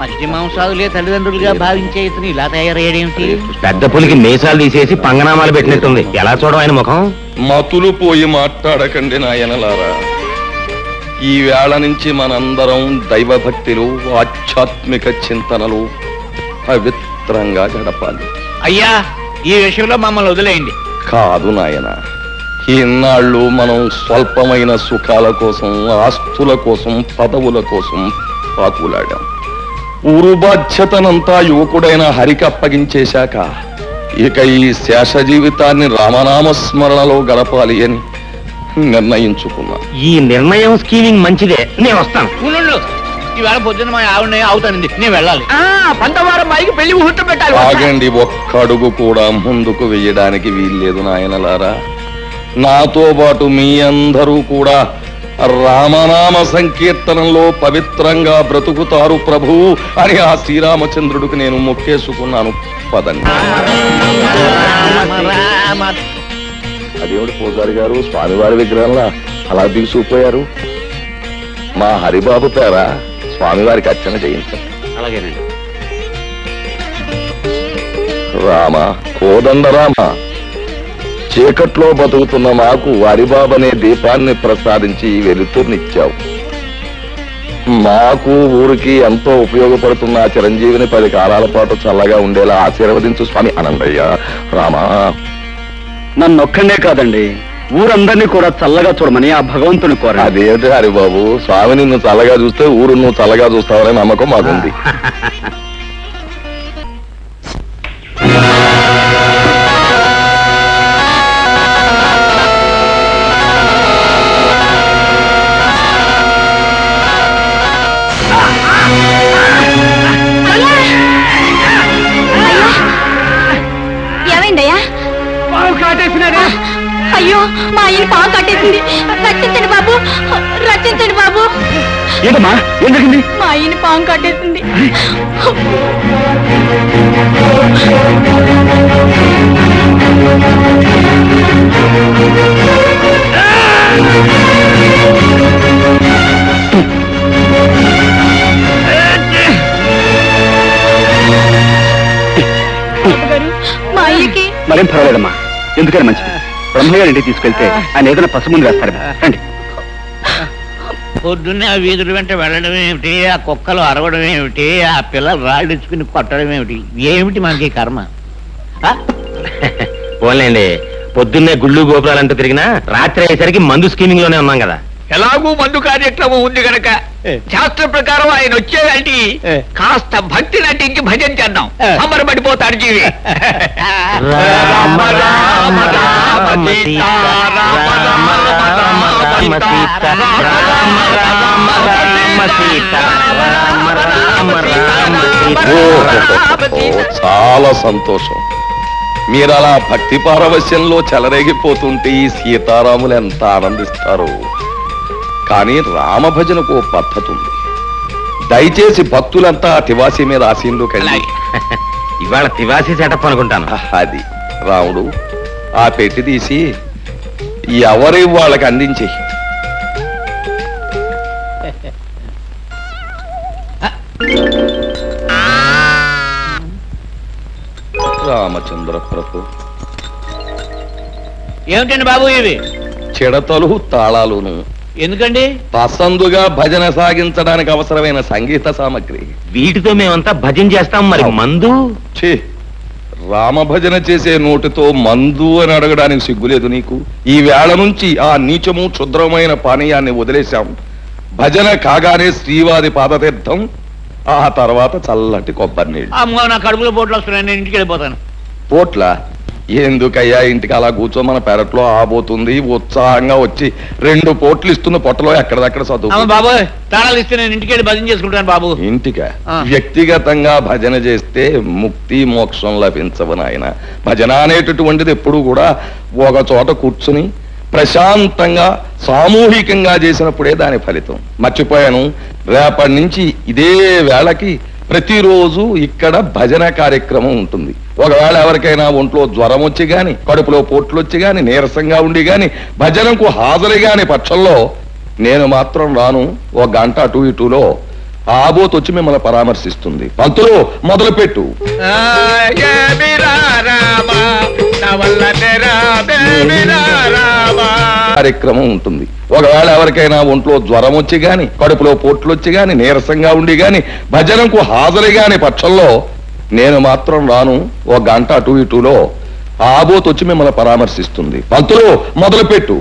మధ్య మాంసాదులే తల్లిదండ్రులుగా భావించే ఇతను ఇలా తయారయ్యాడేమిటి? పెద్ద పులికి మీసాలు తీసేసి పంగనామాలు పెట్టినట్టుంది. ఎలా చూడడం ఆయన ముఖం? మతులు పోయి మాట్లాడకండి నాయనలారా. ఈ వేళ నుంచి మనందరం దైవభక్తిలో ఆధ్యాత్మిక చింతనలు పవిత్రంగా గడపాలి. అయ్యా ఈ విషయంలో మమ్మల్ని వదిలేయండి. కాదు నాయన ఇన్నాళ్ళు మనం స్వల్పమైన సుఖాల కోసం ఆస్తుల కోసం పదవుల కోసం పాకులాడాం. ఊరు బాధ్యతనంతా యువకుడైన హరికి అప్పగించేశాక ఇక ఈ శేష జీవితాన్ని రామనామ స్మరణలో గడపాలి అని నిర్ణయించుకున్నా. ఈ నిర్ణయం స్కీమింగ్ మంచిదే. నేను వస్తాను. ఈవేళ పొద్దున్న మా ఆవిడ అవుతానండి నేను వెళ్ళాలి. పంతవారం మైకి పెళ్ళి ముహూర్తం పెట్టాలి. ఆగండి ఒక్క అడుగు కూడా ముందుకు వెయ్యడానికి వీల్లేదు నాయనలారా. నాతో పాటు మీ అందరూ కూడా రామనామ సంకీర్తనంలో పవిత్రంగా బ్రతుకుతారు ప్రభు అని ఆ శ్రీరామచంద్రుడికి నేను మొక్కేసుకున్నాను. పదండి. అదేమిటి పూజారి గారు? స్వామివారి విగ్రహంలా అలా దిగుసుకుపోయారు మా హరిబాబు పేర స్వామివారికి అర్చన చేయించండి అలాగేనండి. రామ కోదండ రామ చీకట్లో బతుకుతున్న మాకు హరిబాబనే దీపాన్ని ప్రసాదించి వెలుతుర్నిచ్చావు. మాకు ఊరికి ఎంతో ఉపయోగపడుతున్న చిరంజీవిని పది కాలాల పాటు చల్లగా ఉండేలా ఆశీర్వదించు స్వామి అనందయ్య. రామా. నన్ను ఒక్కడే కాదండి ఊరందరినీ కూడా చల్లగా చూడమని ఆ భగవంతుని కోరండి అదేమిటి హరిబాబు? స్వామి నిన్ను చల్లగా చూస్తే ఊరు నువ్వు చల్లగా చూస్తావనే నమ్మకం మాకుంది. అయ్యో మా ఆయన పాము కట్టేసింది రక్షించండి బాబు రక్షించండి బాబు. ఏంటమ్మా? ఏం జరిగింది? మా ఆయన పాము కట్టేసింది మరేం పర్వాలేదమ్మా. ఎందుకని మంచిది? బ్రహ్మగారి ఇంటికి తీసుకెళ్తే ఆయన ఏదైనా పసుముందు వేస్తారు రండి. పొద్దున్నే ఆ వీధుల వెంట వెళ్ళడం ఏమిటి? ఆ కుక్కలు అరవడం ఏమిటి? ఆ పిల్లలు రాళ్ళిచ్చుకుని కొట్టడం ఏమిటి? ఏమిటి మనకి కర్మ? ఆ? పోన్లేండి. పొద్దున్నే గుళ్ళు గోపురాలంటూ తిరిగినా రాత్రి అయ్యేసరికి మందు స్కీమింగ్లోనే ఉన్నాం కదా. ఎలాగూ మందు కార్యక్రమం ఉంది గనక. శాస్త్ర ప్రకారం ఆయన వచ్చేదంటే. కాస్త భక్తి నటించి భజన చేద్దాం ఏ. అమరపడిపోతాడు జీవి రామ రామ రామ సీతా, రామ రామ రామ సీతా, రామ రామ రామ సీతా, రామ రామ రామ సీతా. ఓ, చాలా సంతోషం మీరు అలా భక్తి పారవశ్యంలో చెలరేగిపోతుంటే ఈ సీతారాములు ఎంత ఆనందిస్తారు కానీ రామభజనకు ఓ పద్ధతి ఉంది దయచేసి భక్తులంతా తివాసి మీద ఆశీనులోకి వెళ్ళి ఇవాళ తివాసి సెటప్ అనుకుంటాను అది. రాముడు ఆ పెట్టి తీసి ఎవరి వాళ్ళకి అందించి. రామచంద్ర ప్రభు. ఏమిటండి బాబు ఇవి? చిడతలు తాళాలును. ఎందుకండి? పసందుగా భజన సాగించడానికి అవసరమైన సంగీత సామగ్రి. వీటితో మేమంతా భజన చేస్తాం మరి. మందు? ఛీ రామ భజన చేసే నోటితో మందు అని అడగడానికి సిగ్గులేదు నీకు? ఈ వేళ నుంచి ఆ నీచము క్షుద్రమైన పానీయాన్ని వదిలేశాం. భజన కాగానే శ్రీవారి పాదతీర్థం ఆ తర్వాత చల్లటి కొబ్బరి నీళ్ళు. అమ్మో నా కడుపులో పోట్లు వస్తున్నాయి. నేను ఇంటికి వెళ్ళిపోతాను. పోట్ల? ఎందుకయ్యా ఇంటికి అలా కూర్చో? మన పెరట్లో ఆబోతుంది. ఉత్సాహంగా వచ్చి రెండు పోట్లు ఇస్తున్న పొట్టలో ఎక్కడదక్కడ చదువు. బాబు తాళాలు ఇస్తే నేను ఇంటికి భజన చేసుకుంటాను బాబు. ఇంటికా. వ్యక్తిగతంగా భజన చేస్తే ముక్తి మోక్షం లభించవు నాయన. భజన అనేటటువంటిది ఎప్పుడు కూడా ఒక చోట కూర్చుని ప్రశాంతంగా సామూహికంగా చేసినప్పుడే దాని ఫలితం. మర్చిపోయాను. రేపటి నుంచి ఇదే వేళకి ప్రతిరోజు ఇక్కడ భజన కార్యక్రమం ఉంటుంది. ఒకవేళ ఎవరికైనా ఒంట్లో జ్వరం వచ్చి గాని కడుపులో పోట్లు వచ్చి గాని నీరసంగా ఉండి గాని భజనకు హాజరు గాని పక్షంలో నేను మాత్రం రాను. ఒక గంట అటు ఇటులో ఆబోత్ వచ్చి మిమ్మల్ని పరామర్శిస్తుంది. పంతులు మొదలు పెట్టు కార్యక్రమం ఉంటుంది. ఒకవేళ ఎవరికైనా ఒంట్లో జ్వరం వచ్చి గాని కడుపులో పోట్లు వచ్చి గాని నీరసంగా ఉండి గాని భజనకు హాజరు గాని పక్షంలో నేను మాత్రం రాను. ఒక గంట అటు ఇటులో ఆబోత్ వచ్చి మిమ్మల్ని పరామర్శిస్తుంది. పంతులు మొదలు పెట్టు